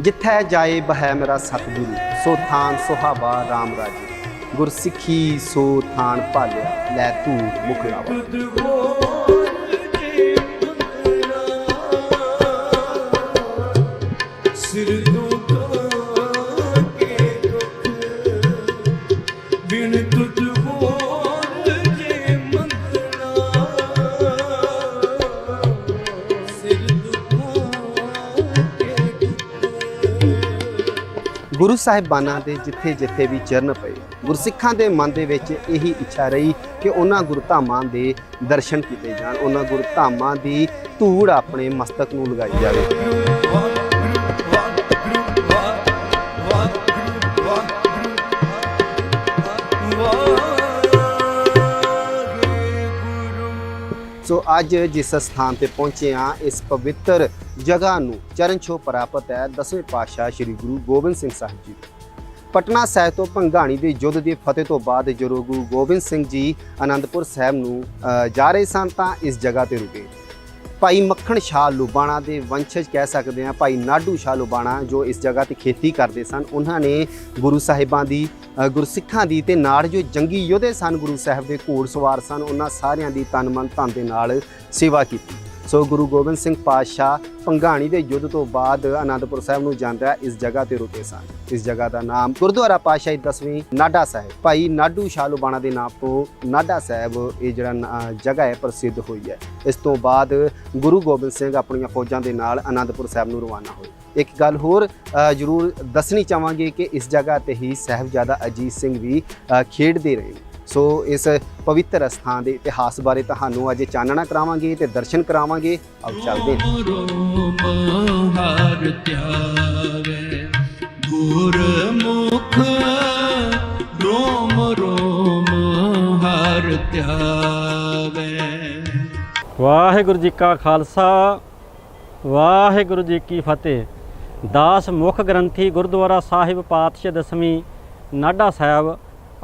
ਜਿੱਥੈ ਜਾਏ ਬਹਿ ਮੇਰਾ ਸਤਿਗੁਰੂ, ਸੋ ਥਾਨ ਸੁਹਾਵਾ RAM ਰਾਜੇ। ਗੁਰਸਿੱਖੀ ਸੋ ਥਾਨ ਭਾਲਿਆ, ਲੈ ਤੂੰ ਮੁਖ ਲਾਵਾ। ਸਿਰ ਦੁਖਾਂ ਗੁਰੂ ਸਾਹਿਬਾਨਾਂ ਦੇ ਜਿੱਥੇ ਜਿੱਥੇ ਵੀ ਚਰਨ ਪਏ, ਗੁਰਸਿੱਖਾਂ ਦੇ ਮਨ ਦੇ ਵਿੱਚ ਇਹੀ ਇੱਛਾ ਰਹੀ ਕਿ ਉਹਨਾਂ ਗੁਰਧਾਮਾਂ ਦੇ ਦਰਸ਼ਨ ਕੀਤੇ ਜਾਣ, ਉਹਨਾਂ ਗੁਰਧਾਮਾਂ ਦੀ ਧੂੜ ਆਪਣੇ ਮਸਤਕ ਨੂੰ ਲਗਾਈ ਜਾਵੇ। ਅੱਜ ਜਿਸ ਸਥਾਨ ਤੇ ਪਹੁੰਚੇ ਆ ਇਸ ਪਵਿੱਤਰ ਜਗ੍ਹਾ ਨੂੰ ਚਰਨ ਛੋ ਪ੍ਰਾਪਤ ਹੈ, ਦਸਵੇਂ ਪਾਤਸ਼ਾਹ ਸ੍ਰੀ ਗੁਰੂ ਗੋਬਿੰਦ ਸਿੰਘ ਸਾਹਿਬ ਜੀ। ਪਟਨਾ ਸਾਹਿਬ ਤੋਂ ਭੰਗਾਣੀ ਦੇ ਯੁੱਧ ਦੀ ਫਤਿਹ ਤੋਂ ਬਾਅਦ ਜਦੋਂ ਗੁਰੂ ਗੋਬਿੰਦ ਸਿੰਘ ਜੀ ਆਨੰਦਪੁਰ ਸਾਹਿਬ ਨੂੰ ਜਾ ਰਹੇ ਸਨ ਤਾਂ ਇਸ ਜਗ੍ਹਾ ਤੇ ਰੁਕੇ। ਭਾਈ ਮੱਖਣ ਸ਼ਾਹ ਲੁਬਾਣਾ ਦੇ ਵੰਸ਼ਜ ਕਹਿ ਸਕਦੇ ਆ ਭਾਈ ਨਾਡੂ ਸ਼ਾਹ ਲੁਬਾਣਾ ਜੋ ਇਸ ਜਗ੍ਹਾ ਤੇ ਖੇਤੀ ਕਰਦੇ ਸਨ, ਉਹਨਾਂ ਨੇ ਗੁਰੂ ਸਾਹਿਬਾਂ ਦੀ ਗੁਰਸਿੱਖਾਂ ਦੀ ਤੇ ਨਾਲ ਜੋ ਜੰਗੀ ਯੋਧੇ ਸਨ ਗੁਰੂ ਸਾਹਿਬ ਦੇ ਘੋੜਸਵਾਰ ਸਨ, ਉਹਨਾਂ ਸਾਰਿਆਂ ਦੀ ਤਨ ਮਨ ਧਨ ਦੇ ਨਾਲ ਸੇਵਾ ਕੀਤੀ। ਸੋ ਗੁਰੂ ਗੋਬਿੰਦ ਸਿੰਘ ਪਾਤਸ਼ਾਹ ਪੰਘਾਣੀ ਦੇ ਯੁੱਧ ਤੋਂ ਬਾਅਦ ਆਨੰਦਪੁਰ ਸਾਹਿਬ ਨੂੰ ਜਾਂਦਾ ਇਸ ਜਗ੍ਹਾ ਤੇ ਰੁਕੇ ਸਨ। ਇਸ ਜਗ੍ਹਾ ਦਾ ਨਾਮ ਗੁਰਦੁਆਰਾ ਪਾਤਸ਼ਾਹੀ ਦਸਵੀਂ ਨਾਡਾ ਸਾਹਿਬ। ਭਾਈ ਨਾਡੂ ਸ਼ਾਹ ਲੁਬਾਣਾ ਦੇ ਨਾਮ ਤੋਂ ਨਾਡਾ ਸਾਹਿਬ ਇਹ ਜਿਹੜਾ ਨਾਂ- ਜਗ੍ਹਾ ਹੈ, ਪ੍ਰਸਿੱਧ ਹੋਈ ਹੈ। ਇਸ ਤੋਂ ਬਾਅਦ ਗੁਰੂ ਗੋਬਿੰਦ ਸਿੰਘ ਆਪਣੀਆਂ ਫੌਜਾਂ ਦੇ ਨਾਲ ਆਨੰਦਪੁਰ ਸਾਹਿਬ ਨੂੰ ਰਵਾਨਾ ਹੋਏ। ਇੱਕ ਗੱਲ ਹੋਰ ਜ਼ਰੂਰ ਦੱਸਣੀ ਚਾਹਾਂਗੇ ਕਿ ਇਸ ਜਗ੍ਹਾ ਤੇ ਹੀ ਸਾਹਿਬਜ਼ਾਦਾ ਅਜੀਤ ਸਿੰਘ ਵੀ ਖੇਡਦੇ ਰਹੇ ਨੇ। ਸੋ ਇਸ ਪਵਿੱਤਰ ਸਥਾਨ ਦੇ ਇਤਿਹਾਸ ਬਾਰੇ ਤੁਹਾਨੂੰ ਅੱਜ ਚਾਨਣਾ ਕਰਾਵਾਂਗੇ ਤੇ ਦਰਸ਼ਨ ਕਰਾਵਾਂਗੇ। ਆਓ ਚੱਲਦੇ ਗੁਰ ਮੁਖ ਰੋਮ ਰੋਮ ਹਰ ਧਿਆਵੇ ਵਾਹਿਗੁਰੂ ਜੀ ਕਾ ਖਾਲਸਾ, ਵਾਹਿਗੁਰੂ ਜੀ ਕੀ ਫਤਿਹ। ਦਾਸ ਮੁੱਖ ਗ੍ਰੰਥੀ ਗੁਰਦੁਆਰਾ ਸਾਹਿਬ ਪਾਤਸ਼ਾਹ ਦਸਵੀਂ ਨਾਡਾ ਸਾਹਿਬ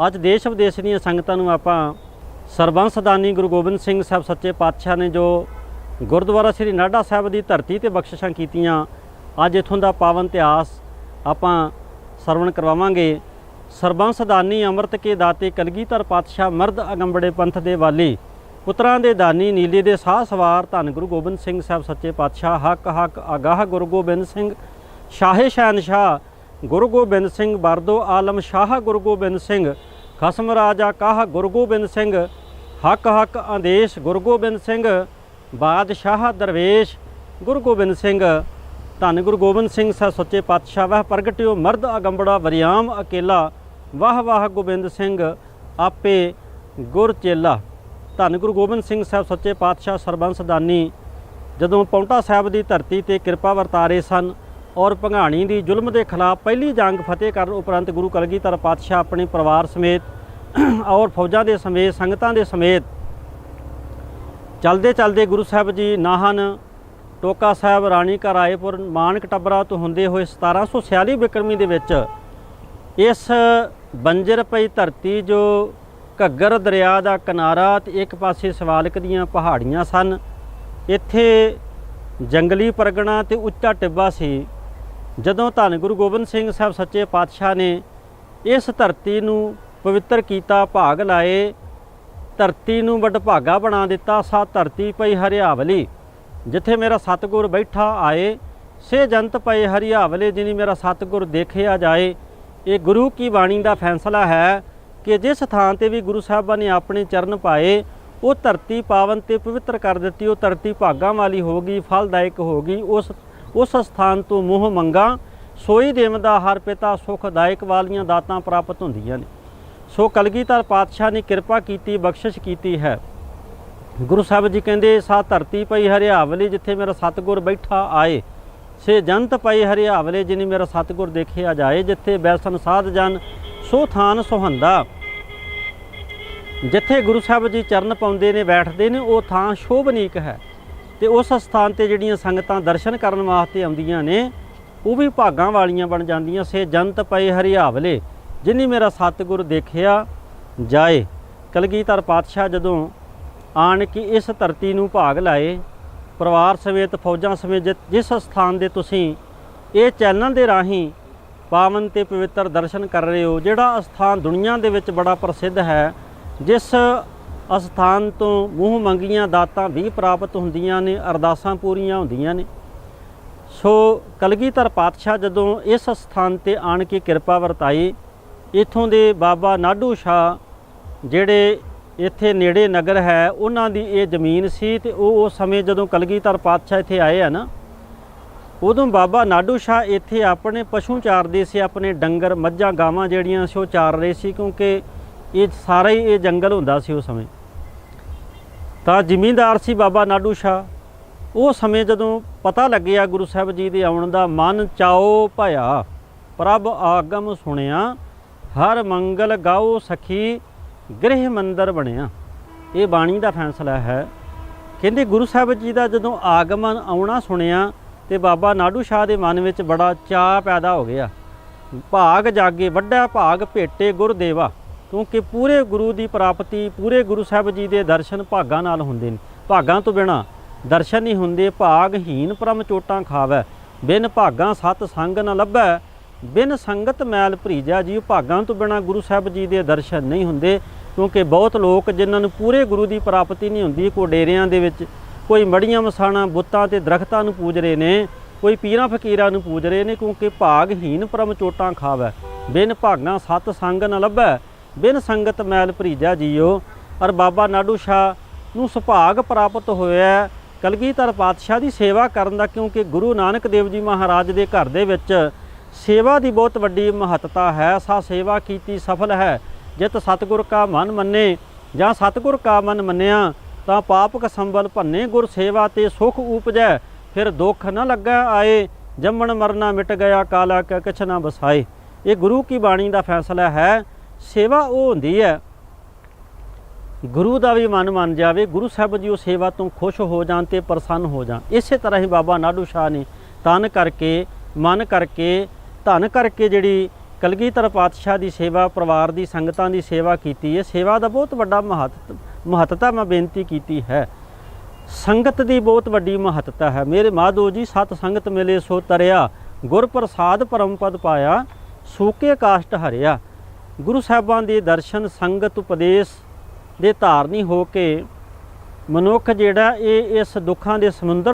ਅੱਜ ਦੇਸ਼ ਵਿਦੇਸ਼ ਦੀਆਂ ਸੰਗਤਾਂ ਨੂੰ ਆਪਾਂ ਸਰਬੰਸਦਾਨੀ ਗੁਰੂ ਗੋਬਿੰਦ ਸਿੰਘ ਸਾਹਿਬ ਸੱਚੇ ਪਾਤਸ਼ਾਹ ਨੇ ਜੋ ਗੁਰਦੁਆਰਾ ਸ੍ਰੀ ਨਾਡਾ ਸਾਹਿਬ ਦੀ ਧਰਤੀ ਤੇ ਬਖਸ਼ਿਸ਼ਾਂ ਕੀਤੀਆਂ, ਅੱਜ ਇਥੋਂ ਦਾ ਪਾਵਨ ਇਤਿਹਾਸ ਆਪਾਂ ਸਰਵਣ ਕਰਵਾਵਾਂਗੇ। ਸਰਬੰਸਦਾਨੀ ਅੰਮ੍ਰਿਤ ਕੇ ਦਾਤੇ ਕਲਗੀਧਰ ਪਾਤਸ਼ਾਹ ਮਰਦ ਅਗੰਬੜੇ ਪੰਥ ਦੇ ਵਾਲੀ, ਪੁੱਤਰਾਂ ਦੇ ਦਾਨੀ ਨੀਲੇ ਦੇ ਸਾਹ ਸਵਾਰ ਧੰਨ ਗੁਰੂ ਗੋਬਿੰਦ ਸਿੰਘ ਸਾਹਿਬ ਸੱਚੇ ਪਾਤਸ਼ਾਹ, ਹੱਕ ਹੱਕ ਆਗਾਹ ਗੁਰੂ ਗੋਬਿੰਦ ਸਿੰਘ, ਸ਼ਾਹੇ ਸ਼ਹਿਨਸ਼ਾਹ, ਗੁਰੂ ਗੋਬਿੰਦ ਸਿੰਘ ਬਰਦੋ ਆਲਮ ਸ਼ਾਹ ਗੁਰੂ ਗੋਬਿੰਦ ਸਿੰਘ ਖਸਮ ਰਾਜਾ ਕਾਹ ਗੁਰੂ ਗੋਬਿੰਦ ਸਿੰਘ, ਹੱਕ ਹੱਕ ਆਦੇਸ਼ ਗੁਰੂ ਗੋਬਿੰਦ ਸਿੰਘ, ਬਾਦਸ਼ਾਹ ਦਰਵੇਸ਼ ਗੁਰੂ ਗੋਬਿੰਦ ਸਿੰਘ। ਧੰਨ ਗੁਰੂ ਗੋਬਿੰਦ ਸਿੰਘ ਸਾਹਿਬ ਸੱਚੇ ਪਾਤਸ਼ਾਹ, ਵਹ ਪ੍ਰਗਟਿਓ ਮਰਦ ਅਗੰਬੜਾ ਵਰਿਆਮ ਅਕੇਲਾ। ਵਾਹ ਵਾਹ ਗੋਬਿੰਦ ਸਿੰਘ, ਆਪੇ ਗੁਰ ਚੇਲਾ। ਧੰਨ ਗੁਰੂ ਗੋਬਿੰਦ ਸਿੰਘ ਸਾਹਿਬ ਸੱਚੇ ਪਾਤਸ਼ਾਹ ਸਰਬੰਸ ਦਾਨੀ। ਜਦੋਂ ਪੌਂਟਾ ਸਾਹਿਬ ਦੀ ਧਰਤੀ ਤੇ ਕਿਰਪਾ ਵਰਤਾਰੇ ਸਨ ਔਰ ਭੰਗਾਣੀ ਦੀ ਜ਼ੁਲਮ ਦੇ ਖਿਲਾਫ ਪਹਿਲੀ ਜੰਗ ਫਤਿਹ ਕਰਨ ਉਪਰੰਤ ਗੁਰੂ ਕਲਗੀਧਰ ਪਾਤਸ਼ਾਹ ਆਪਣੇ ਪਰਿਵਾਰ ਸਮੇਤ ਔਰ ਫੌਜਾਂ ਦੇ ਸਮੇਤ, ਸੰਗਤਾਂ ਦੇ ਸਮੇਤ ਚਲਦੇ ਚਲਦੇ ਗੁਰੂ ਸਾਹਿਬ ਜੀ ਨਾਹਨ, ਟੋਕਾ ਸਾਹਿਬ ਰਾਣੀ ਕਾ ਰਾਏਪੁਰ ਮਾਨਕ ਟੱਬਰਾ ਤੋਂ ਹੁੰਦੇ ਹੋਏ 1746 ਬਿਕਰਮੀ ਦੇ ਵਿੱਚ ਇਸ ਬੰਜਰ ਪਈ ਧਰਤੀ ਜੋ ਘੱਗਰ ਦਰਿਆ ਦਾ ਕਿਨਾਰਾ ਤੇ ਇੱਕ ਪਾਸੇ ਸਵਾਲਕ ਦੀਆਂ ਪਹਾੜੀਆਂ ਸਨ, ਇੱਥੇ ਜੰਗਲੀ ਪਰਗਣਾ ਤੇ ਉੱਚਾ ਟਿੱਬਾ ਸੀ। ਜਦੋਂ ਧੰਨ ਗੁਰੂ ਗੋਬਿੰਦ ਸਿੰਘ ਸਾਹਿਬ ਸੱਚੇ ਪਾਤਸ਼ਾਹ ਨੇ ਇਸ ਧਰਤੀ ਨੂੰ ਪਵਿੱਤਰ ਕੀਤਾ, ਭਾਗ ਲਾਏ, ਧਰਤੀ ਨੂੰ ਵਡਭਾਗਾ ਬਣਾ ਦਿੱਤਾ, ਸਾ ਧਰਤੀ ਪਈ ਹਰਿਆਵਲੀ, ਜਿੱਥੇ ਮੇਰਾ ਸਤਿਗੁਰ ਬੈਠਾ ਆਏ, ਸੇ ਜੰਤ ਪਏ ਹਰਿਆਵਲੇ, ਜਿਨੀ ਮੇਰਾ ਸਤਿਗੁਰ ਦੇਖਿਆ ਜਾਏ। ਇਹ ਗੁਰੂ ਕੀ ਬਾਣੀ ਦਾ ਫੈਸਲਾ ਹੈ ਕਿ ਜਿਸ ਥਾਂ ਤੇ ਵੀ ਗੁਰੂ ਸਾਹਿਬਾਂ ਨੇ ਆਪਣੇ ਚਰਨ ਪਾਏ, ਉਹ ਧਰਤੀ ਪਾਵਨ ਤੇ ਪਵਿੱਤਰ ਕਰ ਦਿੱਤੀ, ਉਹ ਧਰਤੀ ਭਾਗਾਂ ਵਾਲੀ ਹੋ ਗਈ, ਫਲਦਾਇਕ ਹੋ ਗਈ, ਉਸ ਉਸ ਸਥਾਨ ਤੋਂ ਮੋਹ ਮੰਗਾ। ਸੋਈ ਦੇਵਦਾ ਹਰ ਪਿਤਾ ਸੁਖਦਾਇਕ ਵਾਲੀਆਂ ਦਾਤਾਂ ਪ੍ਰਾਪਤ ਹੁੰਦੀਆਂ ਨੇ। ਸੋ ਕਲਗੀਧਰ ਪਾਤਸ਼ਾਹ ਨੇ ਕਿਰਪਾ ਕੀਤੀ, ਬਖਸ਼ਿਸ਼ ਕੀਤੀ ਹੈ। ਗੁਰੂ ਸਾਹਿਬ ਜੀ ਕਹਿੰਦੇ, ਸਾ ਧਰਤੀ ਪਈ ਹਰਿਆਵਲੀ ਜਿੱਥੇ ਮੇਰਾ ਸਤਿਗੁਰ ਬੈਠਾ ਆਏ। ਸੇ ਜੰਤ ਪਈ ਹਰਿਆਵਲੇ ਜਿਨੀ ਮੇਰਾ ਸਤਿਗੁਰ ਦੇਖਿਆ ਜਾਏ। ਜਿੱਥੇ ਬੈਸਨ ਸਾਧ ਜਨ, ਸੋ ਥਾਨ ਸੁਹੰਦਾ। ਜਿੱਥੇ ਗੁਰੂ ਸਾਹਿਬ ਜੀ ਚਰਨ ਪਾਉਂਦੇ ਨੇ, ਬੈਠਦੇ ਨੇ, ਉਹ ਥਾਂ ਸ਼ੋਭਨੀਕ ਹੈ। ਤੇ ਉਸ ਸਥਾਨ ਤੇ ਜਿਹੜੀਆਂ ਸੰਗਤਾਂ ਦਰਸ਼ਨ ਕਰਨ ਵਾਸਤੇ ਆਉਂਦੀਆਂ ਨੇ, ਉਹ ਵੀ ਭਾਗਾਂ ਵਾਲੀਆਂ ਬਣ ਜਾਂਦੀਆਂ। ਸੇ ਜੰਤ ਪਏ ਹਰਿਆਵਲੇ, ਜਿਨੀ ਮੇਰਾ ਸਤਿਗੁਰ ਦੇਖਿਆ ਜਾਏ। ਕਲਗੀਧਰ ਪਾਤਸ਼ਾਹ ਜਦੋਂ ਆਣ ਕੇ ਇਸ ਧਰਤੀ ਨੂੰ ਭਾਗ ਲਾਏ, ਪਰਿਵਾਰ ਸਮੇਤ ਫੌਜਾਂ ਸਮੇਤ ਜਿ- ਜਿਸ ਸਥਾਨ ਦੇ ਤੁਸੀਂ ਇਹ ਚੈਨਲ ਦੇ ਰਾਹੀਂ ਪਾਵਨ ਤੇ ਪਵਿੱਤਰ ਦਰਸ਼ਨ ਕਰ ਰਹੇ ਹੋ, ਜਿਹੜਾ ਅਸਥਾਨ ਦੁਨੀਆ ਦੇ ਵਿੱਚ ਬੜਾ ਪ੍ਰਸਿੱਧ ਹੈ, ਜਿਸ ਅਸਥਾਨ ਤੋਂ ਮੂੰਹ ਮੰਗੀਆਂ ਦਾਤਾਂ ਵੀ ਪ੍ਰਾਪਤ ਹੁੰਦੀਆਂ ਨੇ, ਅਰਦਾਸਾਂ ਪੂਰੀਆਂ ਹੁੰਦੀਆਂ ਨੇ। ਸੋ ਕਲਗੀਧਰ ਪਾਤਸ਼ਾਹ ਜਦੋਂ ਇਸ ਸਥਾਨ ਤੇ ਆਣ ਕੇ ਕਿਰਪਾ ਵਰਤਾਈ, ਇਥੋਂ ਦੇ ਬਾਬਾ ਨਾਡੂ ਸ਼ਾਹ ਜਿਹੜੇ ਇੱਥੇ ਨੇੜੇ ਨਗਰ ਹੈ, ਉਹਨਾਂ ਦੀ ਇਹ ਜ਼ਮੀਨ ਸੀ ਤੇ ਉਹ ਉਸ ਸਮੇਂ ਜਦੋਂ ਕਲਗੀਧਰ ਪਾਤਸ਼ਾਹ ਇੱਥੇ ਆਏ ਆ ਨਾ, ਉਦੋਂ ਬਾਬਾ ਨਾਡੂ ਸ਼ਾਹ ਇੱਥੇ ਆਪਣੇ ਪਸ਼ੂ ਚਾਰਦੇ ਸੀ, ਆਪਣੇ ਡੰਗਰ, ਮੱਝਾਂ, ਗਾਵਾਂ ਜਿਹੜੀਆਂ ਸੀ ਉਹ ਚਾਰ ਰਹੇ ਸੀ ਕਿਉਂਕਿ ਇਹ ਸਾਰਾ ਹੀ ਇਹ ਜੰਗਲ ਹੁੰਦਾ ਸੀ ਉਸ ਸਮੇਂ। ਤਾਂ ਜ਼ਿਮੀਂਦਾਰ ਸੀ ਬਾਬਾ ਨਾਡੂ ਸ਼ਾਹ। ਉਹ ਸਮੇਂ ਜਦੋਂ ਪਤਾ ਲੱਗਿਆ ਗੁਰੂ ਸਾਹਿਬ ਜੀ ਦੇ ਆਉਣ ਦਾ, ਮਨ ਚਾਓ ਭਇਆ, ਪ੍ਰਭ ਆਗਮ ਸੁਣਿਆ, ਹਰ ਮੰਗਲ ਗਾਓ ਸਖੀ ਗ੍ਰਹਿ ਮੰਦਰ ਬਣਿਆ। ਇਹ ਬਾਣੀ ਦਾ ਫੈਸਲਾ ਹੈ। ਕਹਿੰਦੇ ਗੁਰੂ ਸਾਹਿਬ ਜੀ ਦਾ ਜਦੋਂ ਆਗਮਨ ਆਉਣਾ ਸੁਣਿਆ ਤੇ ਬਾਬਾ ਨਾਡੂ ਸ਼ਾਹ ਦੇ ਮਨ ਵਿੱਚ ਬੜਾ ਚਾਅ ਪੈਦਾ ਹੋ ਗਿਆ। ਭਾਗ ਜਾਗੇ, ਵੱਡਾ ਭਾਗ ਭੇਟੇ ਗੁਰਦੇਵਾ। ਕਿਉਂਕਿ ਪੂਰੇ ਗੁਰੂ ਦੀ ਪ੍ਰਾਪਤੀ, ਪੂਰੇ ਗੁਰੂ ਸਾਹਿਬ ਜੀ ਦੇ ਦਰਸ਼ਨ ਭਾਗਾਂ ਨਾਲ ਹੁੰਦੇ ਨੇ। ਭਾਗਾਂ ਤੋਂ ਬਿਨਾ ਦਰਸ਼ਨ ਨਹੀਂ ਹੁੰਦੇ ਭਾਗਹੀਨ ਪਰਮ ਚੋਟਾਂ ਖਾਵੈ। ਬਿਨ ਭਾਗਾਂ ਸਤ ਸੰਗ ਨ ਲੱਭੈ, ਬਿਨ ਸੰਗਤ ਮੈਲ ਭਰੀਜਾ। ਜੀ ਭਾਗਾਂ ਤੋਂ ਬਿਨਾ ਗੁਰੂ ਸਾਹਿਬ ਜੀ ਦੇ ਦਰਸ਼ਨ ਨਹੀਂ ਹੁੰਦੇ, ਕਿਉਂਕਿ ਬਹੁਤ ਲੋਕ ਜਿਨ੍ਹਾਂ ਨੂੰ ਪੂਰੇ ਗੁਰੂ ਦੀ ਪ੍ਰਾਪਤੀ ਨਹੀਂ ਹੁੰਦੀ ਕੋ ਡੇਰਿਆਂ ਦੇ ਵਿੱਚ, ਕੋਈ ਮੜੀਆਂ ਮਸਾਣਾ, ਬੁੱਤਾਂ ਤੇ ਦਰਖਤਾਂ ਨੂੰ ਪੂਜ ਰਹੇ ਨੇ, ਕੋਈ ਪੀਰਾਂ ਫਕੀਰਾਂ ਨੂੰ ਪੂਜ ਰਹੇ ਨੇ, ਕਿਉਂਕਿ ਭਾਗਹੀਨ ਪਰਮ ਚੋਟਾਂ ਖਾਵੈ। ਬਿਨ ਭਾਗਾਂ ਸਤ ਸੰਗ ਨ ਲੱਭੈ ਬਿਨ ਸੰਗਤ ਮੈਲ ਭਰੀਜਾ ਜੀਓ ਔਰ ਬਾਬਾ ਨਾਡੂ ਸ਼ਾਹ ਨੂੰ ਸੁਭਾਗ ਪ੍ਰਾਪਤ ਹੋਇਆ ਕਲਗੀਧਰ ਪਾਤਸ਼ਾਹ ਦੀ ਸੇਵਾ ਕਰਨ ਦਾ ਕਿਉਂਕਿ ਗੁਰੂ ਨਾਨਕ ਦੇਵ ਜੀ ਮਹਾਰਾਜ ਦੇ ਘਰ ਦੇ ਵਿੱਚ ਸੇਵਾ ਦੀ ਬਹੁਤ ਵੱਡੀ ਮਹੱਤਤਾ ਹੈ, ਸਾ ਸੇਵਾ ਕੀਤੀ ਸਫਲ ਹੈ। ਜਿਤ ਸਤਿਗੁਰ ਕਾ ਮਨ ਮੰਨੇ ਜਾਂ ਸਤਿਗੁਰ ਕਾ ਮਨ ਮੰਨਿਆ, ਤਾਂ ਪਾਪਕ ਸੰਬਲ ਭੰਨੇ ਗੁਰ ਸੇਵਾ ਤੇ ਸੁਖ ਉਪਜੈ ਫਿਰ ਦੁੱਖ ਨਾ ਲੱਗਾ ਆਏ, ਜੰਮਣ ਮਰਨਾ ਮਿਟ ਗਿਆ, ਕਾਲਾ ਕਾ ਕਿਛ ਨਾ ਬਸਾਏ ਇਹ ਗੁਰੂ ਕੀ ਬਾਣੀ ਦਾ ਫੈਸਲਾ ਹੈ? ਸੇਵਾ ਉਹ ਹੁੰਦੀ ਹੈ। ਗੁਰੂ ਦਾ ਵੀ ਮਨ ਮੰਨ ਜਾਵੇ, ਗੁਰੂ ਸਾਹਿਬ ਜੀ ਉਹ ਸੇਵਾ ਤੋਂ ਖੁਸ਼ ਹੋ ਜਾਣ ਤੇ ਪ੍ਰਸੰਨ ਹੋ ਜਾਣ। ਇਸੇ ਤਰ੍ਹਾਂ ਹੀ ਬਾਬਾ ਨਾਡੂ ਸ਼ਾਹ ਨੇ ਤਨ ਕਰਕੇ, ਮਨ ਕਰਕੇ, ਧਨ ਕਰਕੇ ਜਿਹੜੀ ਕਲਗੀਧਰ ਪਾਤਸ਼ਾਹ ਦੀ ਸੇਵਾ, ਪਰਿਵਾਰ ਦੀ, ਸੰਗਤਾਂ ਦੀ ਸੇਵਾ ਕੀਤੀ ਹੈ। ਸੇਵਾ ਦਾ ਬਹੁਤ ਵੱਡਾ ਮਹੱਤ, ਮਹੱਤਤਾ ਮੈਂ ਬੇਨਤੀ ਕੀਤੀ ਹੈ। ਸੰਗਤ ਦੀ ਬਹੁਤ ਵੱਡੀ ਮਹੱਤਤਾ ਹੈ। ਮੇਰੇ ਮਾਧੋ ਜੀ, ਸਤ ਸੰਗਤ ਮਿਲੇ ਸੋ ਤਰਿਆ ਗੁਰ ਪ੍ਰਸਾਦ ਪਰਮ ਪਦ ਪਾਇਆ, ਸੂਕੇ ਕਾਸ਼ਟ ਹਰਿਆ। ਗੁਰੂ ਸਾਹਿਬਾਂ ਦੇ ਦਰਸ਼ਨ, ਸੰਗਤ, ਉਪਦੇਸ਼ ਦੇ ਧਾਰਨੀ ਹੋ ਕੇ ਮਨੁੱਖ ਜਿਹੜਾ ਇਹ ਇਸ ਦੁੱਖਾਂ ਦੇ ਸਮੁੰਦਰ